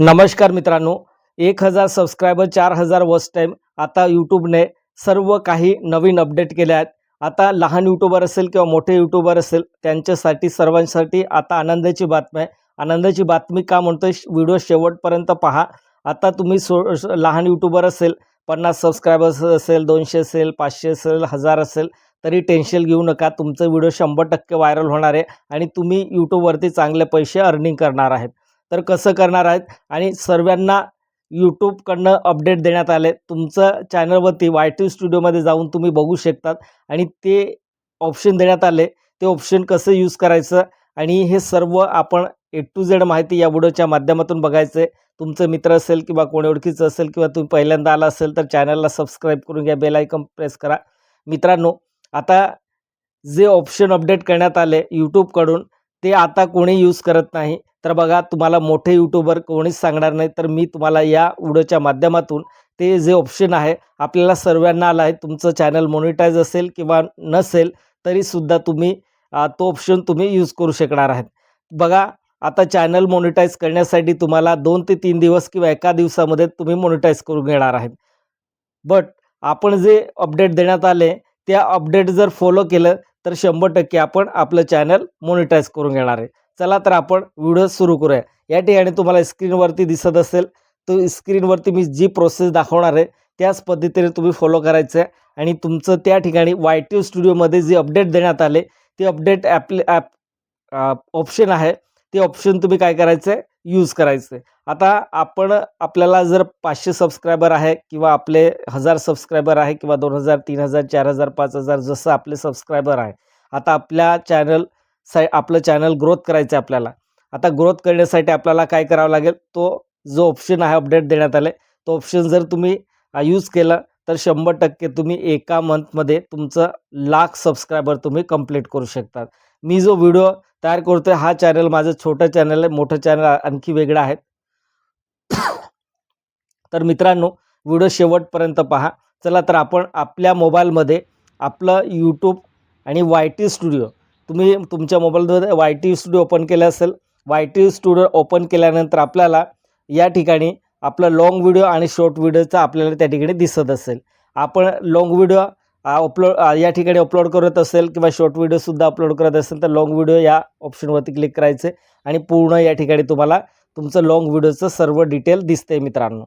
नमस्कार मित्रांनो एक हजार सबस्क्रायबर चार हजार वॉच टाईम आता यूट्यूबने सर्व काही नवीन अपडेट केले आहेत. आता लहान यूट्यूबर असेल किंवा मोठे यूट्यूबर असेल त्यांच्यासाठी सर्वांसाठी आता आनंदाची बातमी आहे. आनंदाची बातमी का म्हणतो व्हिडिओ शेवटपर्यंत पहा. आता तुम्ही सो लहान यूट्यूबर असेल पन्नास सबस्क्रायबर्स असेल दोनशे असेल पाचशे असेल हजार असेल तरी टेन्शन घेऊ नका. तुमचं व्हिडिओ शंभर टक्के व्हायरल होणार आहे आणि तुम्ही यूट्यूबवरती चांगले पैसे अर्निंग करणार आहेत. तर कसं करणार आहेत? आणि सर्वांना यूट्यूबकडनं अपडेट देण्यात आले. तुमचं चॅनलवरती वाय टी स्टुडिओमध्ये जाऊन तुम्ही बघू शकतात. आणि ते ऑप्शन देण्यात आले. ते ऑप्शन कसं यूज करायचं? आणि हे सर्व आपण ए टू झेड माहिती या व्हिडिओच्या माध्यमातून बघायचं. आहे तुमचं मित्र असेल किंवा कोणी ओळखीचं असेल किंवा तुम्ही पहिल्यांदा आला असेल तर चॅनलला सबस्क्राईब करून घ्या. बेल आयकॉन प्रेस करा. मित्रांनो आता जे ऑप्शन अपडेट करण्यात आले यूट्यूबकडून ते आता कोणी यूज करत नाही. तर बघा तुम्हाला मोठे यूट्यूबर कोणीच सांगणार नाही. तर मी तुम्हाला या व्हिडिओच्या माध्यमातून ते जे ऑप्शन आहे आपल्याला सर्वांना आला आहे तुमचं चॅनल मोनिटाईज असेल किंवा नसेल तरीसुद्धा तुम्ही तो ऑप्शन तुम्ही यूज करू शकणार आहात. बघा आता चॅनल मोनिटाईज करण्यासाठी तुम्हाला दोन ते तीन दिवस किंवा एका दिवसामध्ये तुम्ही मोनिटाईज करून घेणार आहेत. बट आपण जे अपडेट देण्यात आले त्या अपडेट जर फॉलो केलं तर शंभर टक्के आपण आपलं चॅनल मोनिटाईज करून घेणार आहे. चला तर आपण व्हिडिओ सुरू करूया. या ठिकाणी तुम्हाला स्क्रीनवरती दिसत असेल तर स्क्रीनवरती मी जी प्रोसेस दाखवणार आहे त्याच पद्धतीने तुम्ही फॉलो करायचं आहे. आणि तुमचं त्या ठिकाणी वाय टी स्टुडिओमध्ये जे अपडेट देण्यात आले ते अपडेट ॲपले ॲप ऑप्शन आहे. ते ऑप्शन तुम्ही काय करायचं आहे? यूज करायचं आता आपण आपल्याला जर पाचशे सबस्क्रायबर आहे किंवा आपले हजार सबस्क्रायबर आहे किंवा दोन हजार तीन हजार चार हजार पाच हजार जसं आपले सबस्क्रायबर आहे. आता आपल्या चॅनल साय आपलं चॅनल ग्रोथ करायचं आहे आपल्याला. आता ग्रोथ करण्यासाठी आपल्याला काय करावं लागेल? तो जो ऑप्शन आहे अपडेट देण्यात आले तो ऑप्शन जर तुम्ही यूज केला तर शंभर टक्के तुम्ही एका मंथमध्ये तुमचं लाख सबस्क्रायबर तुम्ही कंप्लीट करू शकतात. मी जो व्हिडिओ तयार करतो आहे हा चॅनल माझं छोटं चॅनल आहे मोठं चॅनल आणखी वेगळं आहे. तर मित्रांनो व्हिडिओ शेवटपर्यंत पहा. चला तर आपण आपल्या मोबाईलमध्ये आपलं यूट्यूब आणि वाय टी स्टुडिओ तुम्ही तुमच्या मोबाईलद्वारे वाय टी स्टुडिओ ओपन केला असेल वाय टी स्टुडिओ ओपन केल्यानंतर आपल्याला या ठिकाणी आपला लाँग व्हिडिओ आणि शॉर्ट व्हिडिओचा आपल्याला त्या ठिकाणी दिसत असेल. आपण लाँग व्हिडिओ अपलोड या ठिकाणी अपलोड करत असेल किंवा शॉर्ट व्हिडिओसुद्धा अपलोड करत असेल तर लाँग व्हिडिओ या ऑप्शनवरती क्लिक करायचे आणि पूर्ण या ठिकाणी तुम्हाला तुमचं लाँग व्हिडिओचं सर्व डिटेल दिसते मित्रांनो.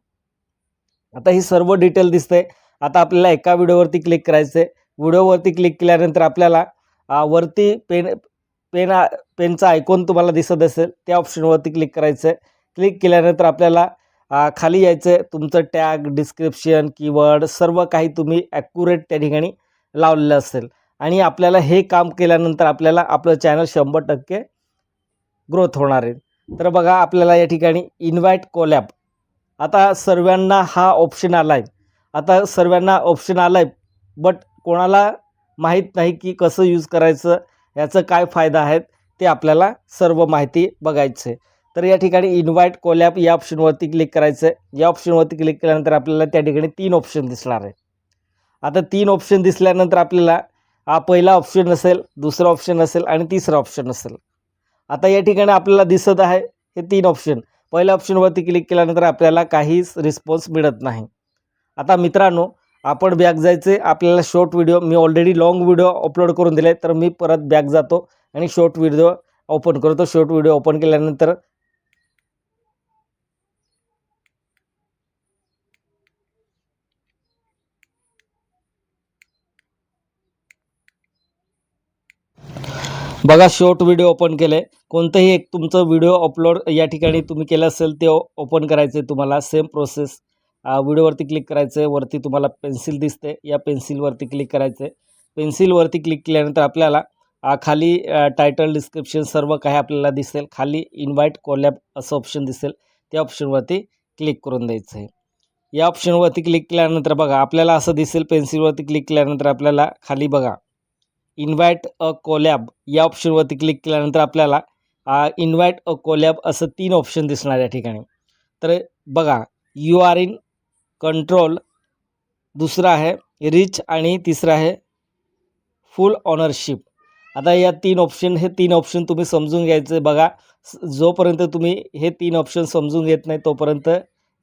आता ही सर्व डिटेल दिसते आता आपल्याला एका व्हिडिओवरती क्लिक करायचं आहे व्हिडिओवरती क्लिक केल्यानंतर आपल्याला वरती पेन पेन पेनचा आयकॉन तुम्हाला दिसत असेल त्या ऑप्शनवरती क्लिक करायचं आहे क्लिक केल्यानंतर आपल्याला खाली यायचं आहे तुमचं टॅग डिस्क्रिप्शन कीवर्ड सर्व काही तुम्ही ॲक्युरेट त्या ठिकाणी लावलेलं असेल. आणि आपल्याला हे काम केल्यानंतर आपल्याला आपलं चॅनल शंभर टक्के ग्रोथ होणार आहे. तर बघा आपल्याला या ठिकाणी इन्व्हाइट कोलॅब आता सर्वांना हा ऑप्शन आला आहे आता सर्वांना ऑप्शन आला आहे बट कोणाला माहीत नाही की कसं यूज करायचं याचं काय फायदा आहेत ते आपल्याला सर्व माहिती बघायचं आहे तर या ठिकाणी इन्व्हाइट कोलॅप या ऑप्शनवरती क्लिक करायचं आहे या ऑप्शनवरती क्लिक केल्यानंतर आपल्याला त्या ठिकाणी तीन ऑप्शन दिसणार आहे. आता तीन ऑप्शन दिसल्यानंतर आपल्याला हा पहिला ऑप्शन असेल दुसरा ऑप्शन असेल आणि तिसरा ऑप्शन असेल. आता या ठिकाणी आपल्याला दिसत आहे हे तीन ऑप्शन पहिल्या ऑप्शनवरती क्लिक केल्यानंतर आपल्याला काहीच रिस्पॉन्स मिळत नाही. आता मित्रांनो आपण बॅक जायचे आपल्याला शॉर्ट व्हिडिओ मी ऑलरेडी लॉंग व्हिडिओ अपलोड करून दिले तर मी परत बॅक जातो आणि शॉर्ट व्हिडिओ ओपन करतो. शॉर्ट व्हिडिओ ओपन केल्यानंतर बघा शॉर्ट व्हिडिओ ओपन केले. कोणतंही एक तुमचं व्हिडिओ अपलोड या ठिकाणी तुम्ही केलं असेल ते ओपन करायचं तुम्हाला. सेम प्रोसेस व्हिडिओवरती क्लिक करायचं आहे वरती तुम्हाला पेन्सिल दिसते या पेन्सिलवरती क्लिक करायचं. आहे पेन्सिलवरती क्लिक केल्यानंतर आपल्याला खाली टायटल डिस्क्रिप्शन सर्व काही आपल्याला दिसेल. खाली इन्व्हाइट कोलॅब असं ऑप्शन दिसेल. त्या ऑप्शनवरती क्लिक करून द्यायचं आहे या ऑप्शनवरती क्लिक केल्यानंतर बघा आपल्याला असं दिसेल पेन्सिलवरती क्लिक केल्यानंतर आपल्याला खाली बघा इन्व्हाइट अ कोलॅब या ऑप्शनवरती क्लिक केल्यानंतर आपल्याला इन्व्हाइट अ कोलॅब असं तीन ऑप्शन दिसणार या ठिकाणी. तर बघा यू आर इन कंट्रोल दुसरं आहे रिच आणि तिसरं आहे फुल ऑनरशिप आता या तीन ऑप्शन हे तीन ऑप्शन तुम्ही समजून घ्यायचे बघा. जोपर्यंत तुम्ही हे तीन ऑप्शन समजून घेत नाही तोपर्यंत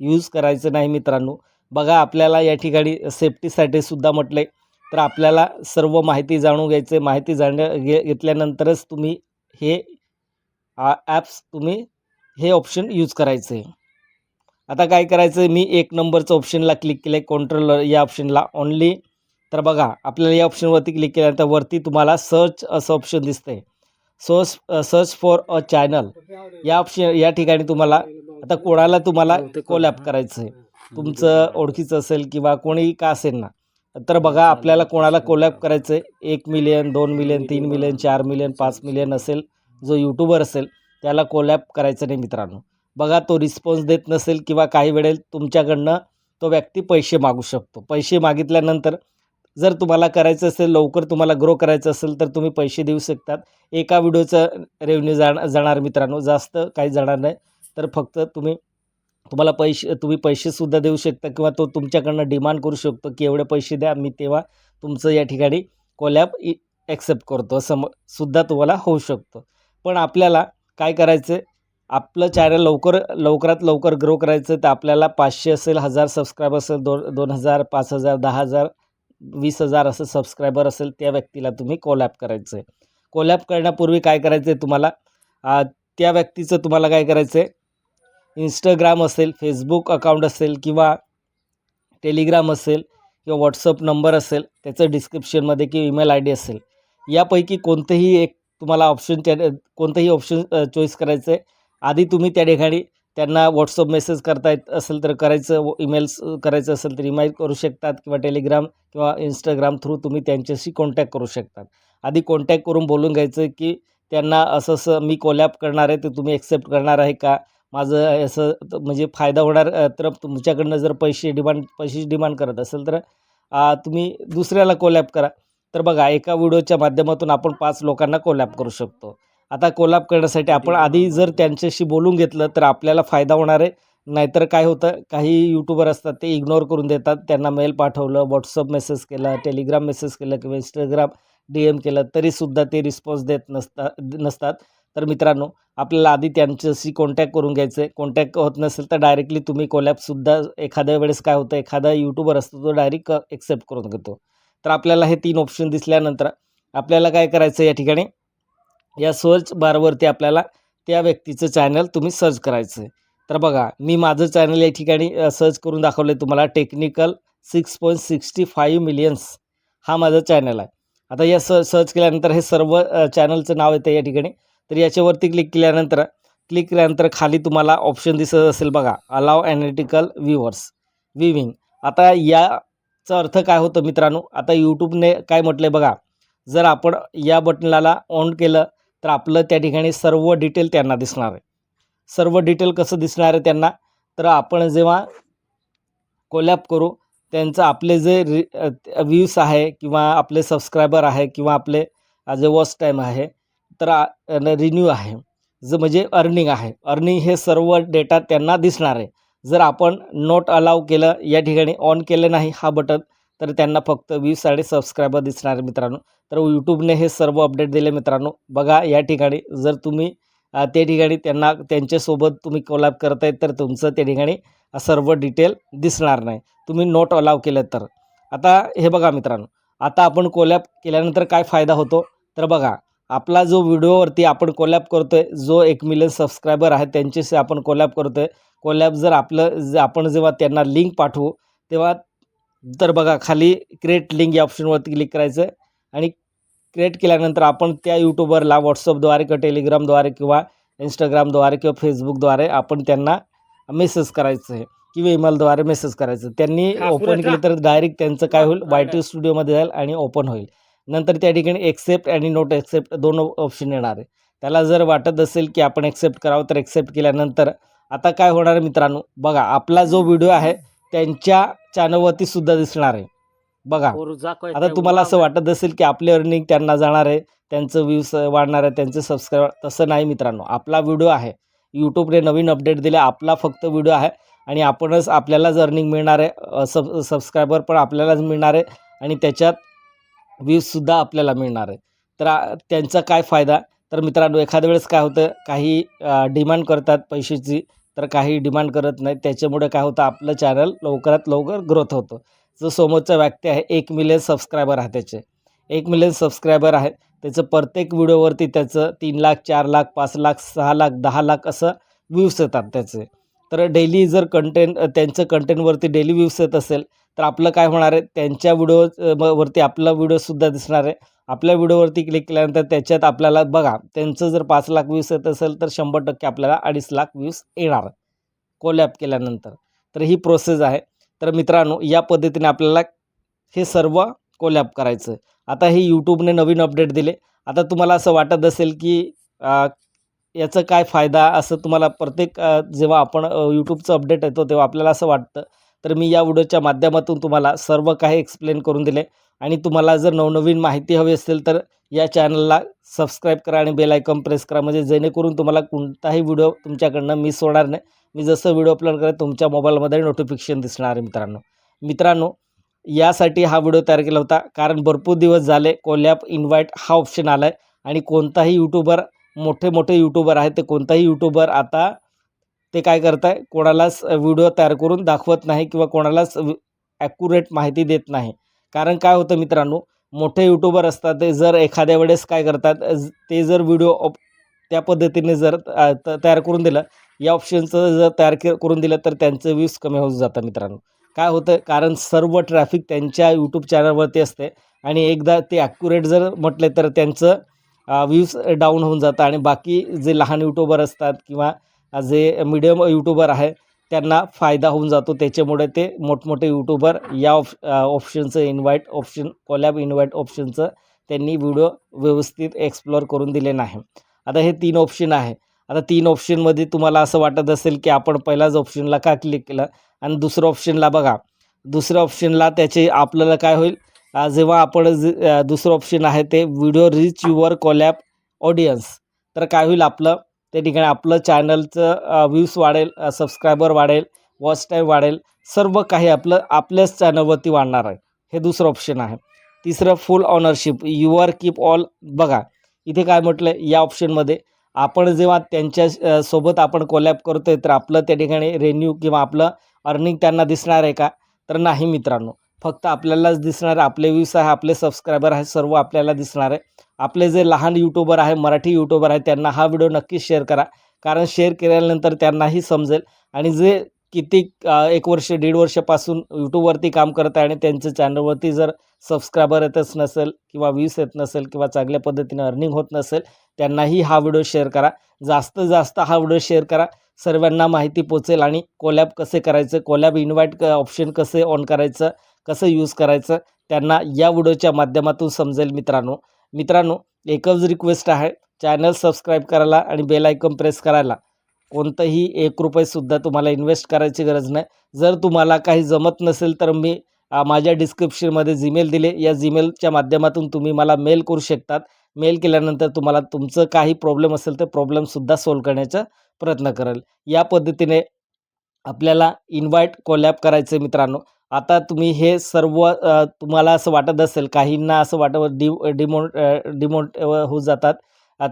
यूज करायचं नाही मित्रांनो. बघा आपल्याला या ठिकाणी सेफ्टीसाठी सुद्धा म्हटले तर आपल्याला सर्व माहिती जाणून घ्यायचे. माहिती जाण्या घे घेतल्यानंतरच तुम्ही हे ॲप्स तुम्ही हे ऑप्शन यूज करायचे. आहे आता काय करायचं मी एक नंबरचं ऑप्शनला क्लिक केलं आहे कंट्रोलर या ऑप्शनला ओनली तर बघा आपल्याला या ऑप्शनवरती क्लिक केल्यानंतर वरती तुम्हाला सर्च असं ऑप्शन दिसतंय. Search search for a channel या ऑप्शन या ठिकाणी तुम्हाला आता कोणाला तुम्हाला कोलॅप करायचं आहे तुमचं ओळखीचं असेल किंवा कोणीही का असेल ना तर बघा आपल्याला कोणाला कोलॅप करायचं आहे एक मिलियन दोन मिलियन तीन मिलियन चार मिलियन पाच मिलियन असेल जो यूट्यूबर असेल त्याला कोलॅप करायचं नाही मित्रांनो. बघा तो रिस्पॉन्स देत नसेल किंवा काही वेळेल तुमच्याकडनं तो व्यक्ती पैसे मागू शकतो. पैसे मागितल्यानंतर जर तुम्हाला करायचं असेल लवकर तुम्हाला ग्रो करायचं असेल तर तुम्ही पैसे देऊ शकतात. एका व्हिडिओचं रेव्हन्यू जाण जाणार मित्रांनो. जास्त काही जाणार नाही. तर फक्त तुम्ही तुम्हाला पैसे तुम्ही पैसेसुद्धा देऊ शकता किंवा तो तुमच्याकडनं डिमांड करू शकतो की एवढे पैसे द्या मी तेव्हा तुमचं या ठिकाणी कोलॅब ॲक्सेप्ट करतो. असं सुद्धा तुम्हाला होऊ शकतो. पण आपल्याला काय करायचं आपलं चॅनल लवकर लवकरात लवकर ग्रो करायचं तर आपल्याला पाचशे असेल हजार सबस्क्रायबर असेल दोन दोन हजार पाच हजार दहा हजार वीस हजार असं सबस्क्रायबर असेल त्या व्यक्तीला तुम्ही कोलॅप करायचं आहे कोलॅप करण्यापूर्वी काय करायचं आहे तुम्हाला त्या व्यक्तीचं तुम्हाला काय करायचं आहे इंस्टाग्राम असेल फेसबुक अकाउंट असेल किंवा टेलिग्राम असेल किंवा व्हॉट्सअप नंबर असेल त्याचं डिस्क्रिप्शनमध्ये किंवा ईमेल आय डी असेल. यापैकी कोणतंही एक तुम्हाला ऑप्शन त्या कोणतंही ऑप्शन चॉईस करायचं आहे आधी तुम्ही त्या ठिकाणी त्यांना व्हॉट्सअप मेसेज करता येत असेल तर करायचं ईमेल्स करायचं असेल तर ईमेल करू शकतात किंवा टेलिग्राम किंवा इंस्टाग्राम थ्रू तुम्ही त्यांच्याशी कॉन्टॅक्ट करू शकतात. आधी कॉन्टॅक्ट करून बोलून घ्यायचं की त्यांना असं असं मी कोलॅप करणार आहे ते तुम्ही ॲक्सेप्ट करणार आहे का? माझं असं म्हणजे फायदा होणार तर तुमच्याकडनं जर पैसे डिमांड पैसे डिमांड करत असेल तर तुम्ही दुसऱ्याला कोलॅप करा. तर बघा एका व्हिडिओच्या माध्यमातून आपण पाच लोकांना कोलॅप करू शकतो. आता कोलॅप करण्यासाठी आपण आधी जर त्यांच्याशी बोलून घेतलं तर आपल्याला फायदा होणार आहे. नाहीतर काय होतं काही यूट्यूबर असतात ते इग्नोर करून देतात. त्यांना मेल पाठवलं व्हॉट्सअप मेसेज केला टेलिग्राम मेसेज केलं किंवा इंस्टाग्राम डी एम केलं तरीसुद्धा ते रिस्पॉन्स देत नसता नसतात. तर मित्रांनो आपल्याला आधी त्यांच्याशी कॉन्टॅक्ट करून घ्यायचं आहे. कॉन्टॅक्ट होत नसेल तर डायरेक्टली तुम्ही कोलॅपसुद्धा एखाद्या वेळेस काय होतं एखादा यूट्यूबर असतो तो डायरेक्ट एक्सेप्ट करून घेतो. तर आपल्याला हे तीन ऑप्शन दिसल्यानंतर आपल्याला काय करायचं या ठिकाणी? या सर्च बारवरती आपल्याला त्या व्यक्तीचं चॅनल तुम्ही सर्च करायचं आहे तर बघा मी माझं चॅनल या ठिकाणी सर्च करून दाखवलं आहे तुम्हाला technical six point sixty five millions हा माझा चॅनल आहे. आता या स सर्च केल्यानंतर हे सर्व चॅनलचं नाव येतं या ठिकाणी. तर याच्यावरती क्लिक केल्यानंतर क्लिक केल्यानंतर खाली तुम्हाला ऑप्शन दिसत असेल बघा अलाव ॲनालिटिकल व्ह्यूवर्स विविंग आता याचा अर्थ काय होतं मित्रांनो? आता यूट्यूबने काय म्हटलं आहे बघा जर आपण या बटनाला ऑन केलं तर आपलं त्या ठिकाणी सर्व डिटेल त्यांना दिसणार आहे. सर्व डिटेल कसं दिसणार आहे त्यांना? तर आपण जेव्हा कोलॅप करू त्यांचं आपले जे रि व्ह्यूज आहे किंवा आपले सबस्क्रायबर आहे किंवा आपले जे वॉच टाईम आहे तर रिन्यू आहे. जे म्हणजे अर्निंग आहे. अर्निंग हे सर्व डेटा त्यांना दिसणार आहे. जर आपण नोट अलाव केलं या ठिकाणी ऑन केलं नाही हा बटन तर त्यांना फक्त वीस साडे सबस्क्रायबर दिसणार आहे मित्रांनो. तर यूट्यूबने हे सर्व अपडेट दिले मित्रांनो. बघा या ठिकाणी जर तुम्ही त्या ठिकाणी त्यांना त्यांच्यासोबत तुम्ही कोलॅब आहेत तर तुमचं त्या ठिकाणी सर्व डिटेल दिसणार नाही. तुम्ही नोट अलाव केलं तर. आता हे बघा मित्रांनो. आता आपण कोलॅब केल्यानंतर काय फायदा होतो? तर बघा आपला जो व्हिडिओवरती आपण कोलॅब करतो आहे जो एक मिलियन सबस्क्रायबर आहे त्यांच्याशी आपण कोलॅब करतो आहे कोलॅब जर आपलं जे आपण जेव्हा त्यांना लिंक पाठवू तेव्हा तर बघा खाली क्रिएट लिंक या ऑप्शनवरती क्लिक करायचं आणि क्रिएट केल्यानंतर आपण त्या यूट्यूबरला व्हॉट्सअपद्वारे किंवा टेलिग्रामद्वारे किंवा इंस्टाग्रामद्वारे किंवा फेसबुकद्वारे आपण त्यांना मेसेज करायचं आहे किंवा ईमेलद्वारे मेसेज करायचं त्यांनी ओपन केलं तर डायरेक्ट त्यांचं काय होईल? वाय टी स्टुडिओमध्ये जाईल आणि ओपन होईल. नंतर त्या ठिकाणी एक्सेप्ट आणि नोट एक्सेप्ट दोन ऑप्शन येणार आहे. त्याला जर वाटत असेल की आपण एक्सेप्ट करावं तर एक्सेप्ट केल्यानंतर आता काय होणार आहे मित्रांनो? बघा आपला जो व्हिडिओ आहे त्यांच्या चॅनलवरती सुद्धा दिसणार आहे. बघा आता तुम्हाला असं वाटत असेल की आपले अर्निंग त्यांना जाणार आहे त्यांचं व्ह्यूज वाढणार आहे त्यांचे सबस्क्राईबर तसं नाही मित्रांनो. आपला व्हिडिओ आहे. यूट्यूबने नवीन अपडेट दिले आपला फक्त व्हिडिओ आहे. आणि आपणच आपल्यालाच अर्निंग मिळणार आहे सब सबस्क्रायबर पण आपल्यालाच मिळणार आहे आणि त्याच्यात व्ह्यूजसुद्धा आपल्याला मिळणार आहे. तर त्यांचा काय फायदा? तर मित्रांनो एखाद्या वेळेस काय होतं? काही डिमांड करतात पैशाची तर काही डिमांड करत नाही त्याच्यामुळे काय होतं आपलं चॅनल लवकरात लवकर ग्रोथ होतं. जो समोरचा व्यक्ती आहे एक मिलियन सबस्क्रायबर आहे त्याचे. एक मिलियन सबस्क्रायबर आहे त्याचं प्रत्येक व्हिडिओवरती त्याचं तीन लाख चार लाख पाच लाख सहा लाख दहा लाख असं व्ह्यूज येतात त्याचे. तर डेली जर कंटेंट त्यांचं कंटेंटवरती डेली व्ह्यूज येत असेल तर आपलं काय होणार आहे? त्यांच्या व्हिडिओ वरती आपला व्हिडिओसुद्धा दिसणार आहे. आपल्या व्हिडिओवरती क्लिक केल्यानंतर त्याच्यात आपल्याला बघा त्यांचं जर पाच लाख व्ह्यूज येत असेल तर शंभर टक्के आपल्याला अडीच लाख व्ह्यूज येणार कोलॅप केल्यानंतर. तर ही प्रोसेस आहे. तर मित्रांनो या पद्धतीने आपल्याला हे सर्व कोलॅप करायचं आहे. आता हे यूट्यूबने नवीन अपडेट दिले. आता तुम्हाला असं वाटत असेल की याचं काय फायदा असं तुम्हाला प्रत्येक जेव्हा आपण यूट्यूबचं अपडेट येतो तेव्हा आपल्याला असं वाटतं. तर मी या व्हिडिओच्या माध्यमातून तुम्हाला सर्व काही एक्सप्लेन करून दिले. आणि तुम्हाला जर नवनवीन माहिती हवी असेल तर या चॅनलला सबस्क्राईब करा आणि बेल आयकॉन प्रेस करा. म्हणजे जेणेकरून तुम्हाला कोणताही व्हिडिओ तुमच्याकडनं मिस होणार नाही. मी जसं व्हिडिओ अपलोड करेन तुमच्या मोबाईलमध्ये नोटिफिकेशन दिसणार आहे मित्रांनो. मित्रांनो यासाठी हा व्हिडिओ तयार केला होता. कारण भरपूर दिवस झाले कोलॅप इन्व्हाइट हा ऑप्शन आला आहे आणि कोणताही यूट्यूबर मोठे मोठे यूट्यूबर आहेत. ते कोणताही यूट्यूबर आता ते काय करत आहे कोणालाच व्हिडिओ तयार करून दाखवत नाही किंवा कोणालाच ॲक्युरेट माहिती देत नाही. कारण काय होतं मित्रांनो? मोठे यूट्यूबर असतात ते जर एखाद्या वेळेस काय करतात? ते जर व्हिडिओ ऑप त्या पद्धतीने जर त- तयार करून दिलं या ऑप्शनचं जर तयार के करून दिलं तर त्यांचं व्ह्यूज कमी होत जातं मित्रांनो. काय होतं? कारण सर्व ट्रॅफिक त्यांच्या यूट्यूब चॅनलवरती असते. आणि एकदा ते ॲक्युरेट जर म्हटले तर त्यांचं व्ह्यूज डाऊन होऊन जातं आणि बाकी जे लहान यूट्यूबर असतात किंवा जे मिडियम यूट्यूबर आहे त्यांना फायदा होऊन जातो. त्याच्यामुळे ते मोठमोठे यूट्यूबर या ऑप ऑप्शनचं इन्व्हाइट ऑप्शन कोलॅब इन्व्हाइट ऑप्शनचं त्यांनी व्हिडिओ व्यवस्थित एक्सप्लोअर करून दिले नाही. आता हे तीन ऑप्शन आहे. आता तीन ऑप्शनमध्ये तुम्हाला असं वाटत असेल की आपण पहिल्याच ऑप्शनला का क्लिक केलं? आणि दुसरं ऑप्शनला बघा. दुसऱ्या ऑप्शनला त्याचे आपल्याला काय होईल? जेव्हा आपण दुसरं ऑप्शन आहे ते video reach your collab audience तर काय होईल आपलं? त्या ठिकाणी आपलं चॅनलचं व्ह्यूज वाढेल सबस्क्रायबर वाढेल वॉच टाईम वाढेल. सर्व काही आपलं आपल्याच चॅनलवरती वाढणार आहे. हे दुसरं ऑप्शन आहे. तिसरं full ownership your keep all बघा इथे काय म्हटलं आहे या ऑप्शनमध्ये आपण जेव्हा त्यांच्यासोबत आपण कोलॅब करतो आहे तर आपलं त्या ठिकाणी रेन्यू किंवा आपलं अर्निंग त्यांना दिसणार आहे का? तर नाही मित्रांनो. फक्त आपल्यालाच दिसणार आहे. आपले व्ह्यूज आहे आपले सबस्क्रायबर आहे सर्व आपल्याला दिसणार आहे. आपले जे लहान यूट्यूबर आहे मराठी यूट्यूबर आहे त्यांना हा व्हिडिओ नक्कीच शेअर करा. कारण शेअर केल्यानंतर त्यांनाही समजेल. आणि जे किती एक वर्ष दीड वर्षापासून यूट्यूबवरती काम करत आहे आणि त्यांच्या चॅनलवरती जर सबस्क्रायबर येतच नसेल किंवा व्ह्यूज येत नसेल किंवा चांगल्या पद्धतीने अर्निंग होत नसेल त्यांनाही हा व्हिडिओ शेअर करा. जास्त जास्त हा व्हिडिओ शेअर करा. सर्वांना माहिती पोचेल आणि कोलॅब कसे करायचं कोलॅब इन्व्हाइट ऑप्शन कसे ऑन करायचं कसं यूज करायचं त्यांना या व्हिडिओच्या माध्यमातून समजेल मित्रांनो. मित्रांनो एकच रिक्वेस्ट आहे चॅनल सबस्क्राईब करायला आणि बेल आयकॉन प्रेस करायला. कोणतंही एक रुपयेसुद्धा तुम्हाला इन्व्हेस्ट करायची गरज नाही. जर तुम्हाला काही जमत नसेल तर मी माझ्या डिस्क्रिप्शनमध्ये जीमेल दिले. या जीमेलच्या माध्यमातून तुम्ही मला मेल करू शकतात. मेल केल्यानंतर तुम्हाला तुमचं काही प्रॉब्लेम असेल तर प्रॉब्लेमसुद्धा सोल्व करण्याचा प्रयत्न करेल. या पद्धतीने आपल्याला इन्व्हाइट कोलॅप करायचं मित्रांनो. आता तुम्ही हे सर्व तुम्हाला असं वाटत असेल काहींना असं वाटत डि डिमो डिमोट होऊ जातात.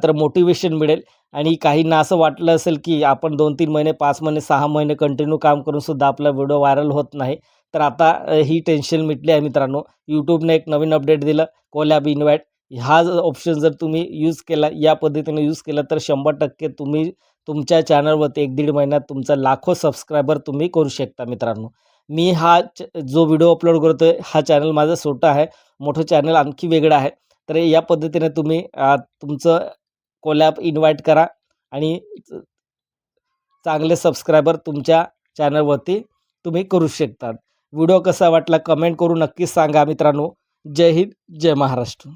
तर मोटिवेशन मिळेल आणि काहींना असं वाटलं असेल की आपण दोन तीन महिने पाच महिने सहा महिने कंटिन्यू काम करूनसुद्धा आपला व्हिडिओ व्हायरल होत नाही. तर आता ही टेन्शन मिटली आहे मित्रांनो. यूट्यूबने एक नवीन अपडेट दिलं कोलॅब इन्व्हाइट हा ऑप्शन जर तुम्ही यूज केला या पद्धतीने यूज केला तर शंभर टक्के तुम्ही तुमच्या चॅनलवरती एक दीड महिन्यात तुमचा लाखो सबस्क्रायबर तुम्ही करू शकता मित्रांनो. मी हा च जो व्हिडिओ अपलोड करतो आहे हा चॅनल माझा छोटा आहे. मोठं चॅनल आणखी वेगळं आहे. तर या पद्धतीने तुम्ही तुमचं कोलॅप इन्व्हाइट करा आणि चांगले सबस्क्रायबर तुमच्या चॅनलवरती तुम्ही करू शकतात. व्हिडिओ कसा वाटला कमेंट करून नक्कीच सांगा मित्रांनो. जय हिंद जय महाराष्ट्र.